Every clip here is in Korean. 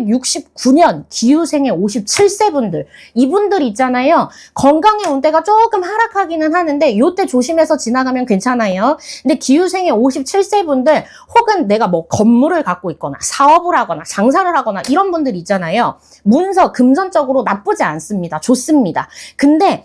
1969년 기후생의 57세 분들 이분들 있잖아요. 건강의 운대가 조금 하락하기는 하는데 요때 조심해서 지나가면 괜찮아요. 근데 기후생의 57세 분들 혹은 내가 뭐 건물을 갖고 있거나 사업을 하거나 장사를 하거나 이런 분들 있잖아요. 문서 금전적으로 나쁘지 않습니다. 좋습니다. 근데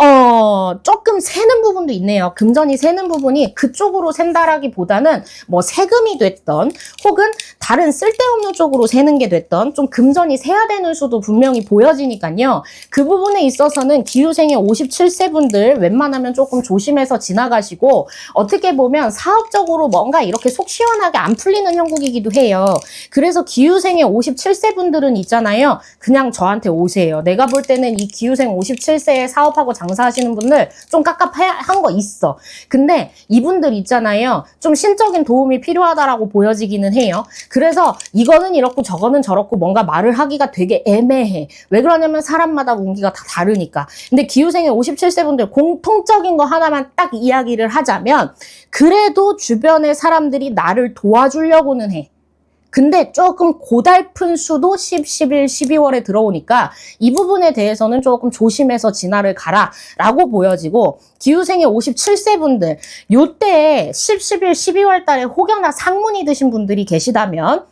어, 조금 새는 부분도 있네요. 금전이 새는 부분이 그쪽으로 샌다라기보다는 뭐 세금이 됐던 혹은 다른 쓸데없는 쪽으로 새는 게 됐던 좀 금전이 새야 되는 수도 분명히 보여지니까요. 그 부분에 있어서는 기후생의 57세 분들 웬만하면 조금 조심해서 지나가시고 어떻게 보면 사업적으로 뭔가 이렇게 속 시원하게 안 풀리는 형국이기도 해요. 그래서 기후생의 57세 분들은 있잖아요. 그냥 저한테 오세요. 내가 볼 때는 이 기후생 57세에 사업하고 장사하시는 분들 좀 깝깝한 거 있어. 근데 이분들 있잖아요. 좀 신적인 도움이 필요하다라고 보여지기는 해요. 그래서 이거는 이렇고 저거는 저렇고 뭔가 말을 하기가 되게 애매해. 왜 그러냐면 사람마다 운기가 다 다르니까. 근데 기후생의 57세 분들 공통적인 거 하나만 딱 이야기를 하자면 그래도 주변의 사람들이 나를 도와주려고는 해. 근데 조금 고달픈 수도 10, 11, 12월에 들어오니까 이 부분에 대해서는 조금 조심해서 진화를 가라 라고 보여지고 기후생의 57세 분들 요때 10, 11, 12월 달에 혹여나 상문이 드신 분들이 계시다면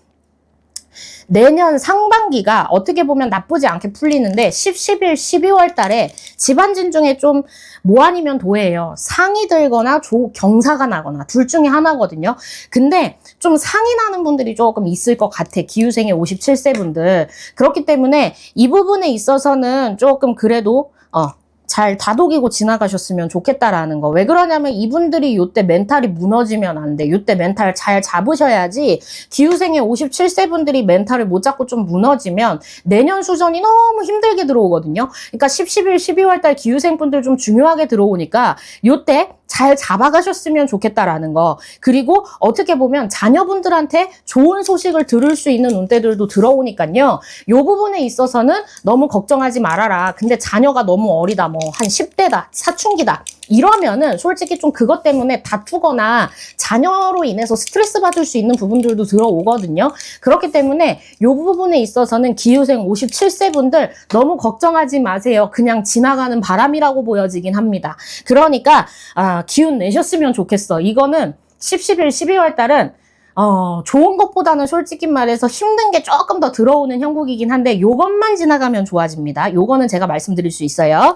내년 상반기가 어떻게 보면 나쁘지 않게 풀리는데 10, 11, 12월 달에 집안진 중에 좀 뭐 아니면 도예요. 상이 들거나 조, 경사가 나거나 둘 중에 하나거든요. 근데 좀 상이 나는 분들이 조금 있을 것 같아. 기후생의 57세 분들. 그렇기 때문에 이 부분에 있어서는 조금 그래도 어, 잘 다독이고 지나가셨으면 좋겠다라는 거. 왜 그러냐면 이분들이 요때 멘탈이 무너지면 안 돼. 요때 멘탈 잘 잡으셔야지 기후생의 57세 분들이 멘탈을 못 잡고 좀 무너지면 내년 수전이 너무 힘들게 들어오거든요. 그러니까 10, 11, 12월 달 기후생 분들 좀 중요하게 들어오니까 요때 잘 잡아가셨으면 좋겠다라는 거. 그리고 어떻게 보면 자녀분들한테 좋은 소식을 들을 수 있는 운대들도 들어오니까요. 요 부분에 있어서는 너무 걱정하지 말아라. 근데 자녀가 너무 어리다. 뭐 한 10대다. 사춘기다. 이러면은 솔직히 좀 그것 때문에 다투거나 자녀로 인해서 스트레스 받을 수 있는 부분들도 들어오거든요. 그렇기 때문에 요 부분에 있어서는 기후생 57세 분들 너무 걱정하지 마세요. 그냥 지나가는 바람이라고 보여지긴 합니다. 그러니까 아, 기운 내셨으면 좋겠어. 이거는 10, 11, 12월 달은 어, 좋은 것보다는 솔직히 말해서 힘든 게 조금 더 들어오는 형국이긴 한데 요것만 지나가면 좋아집니다. 요거는 제가 말씀드릴 수 있어요.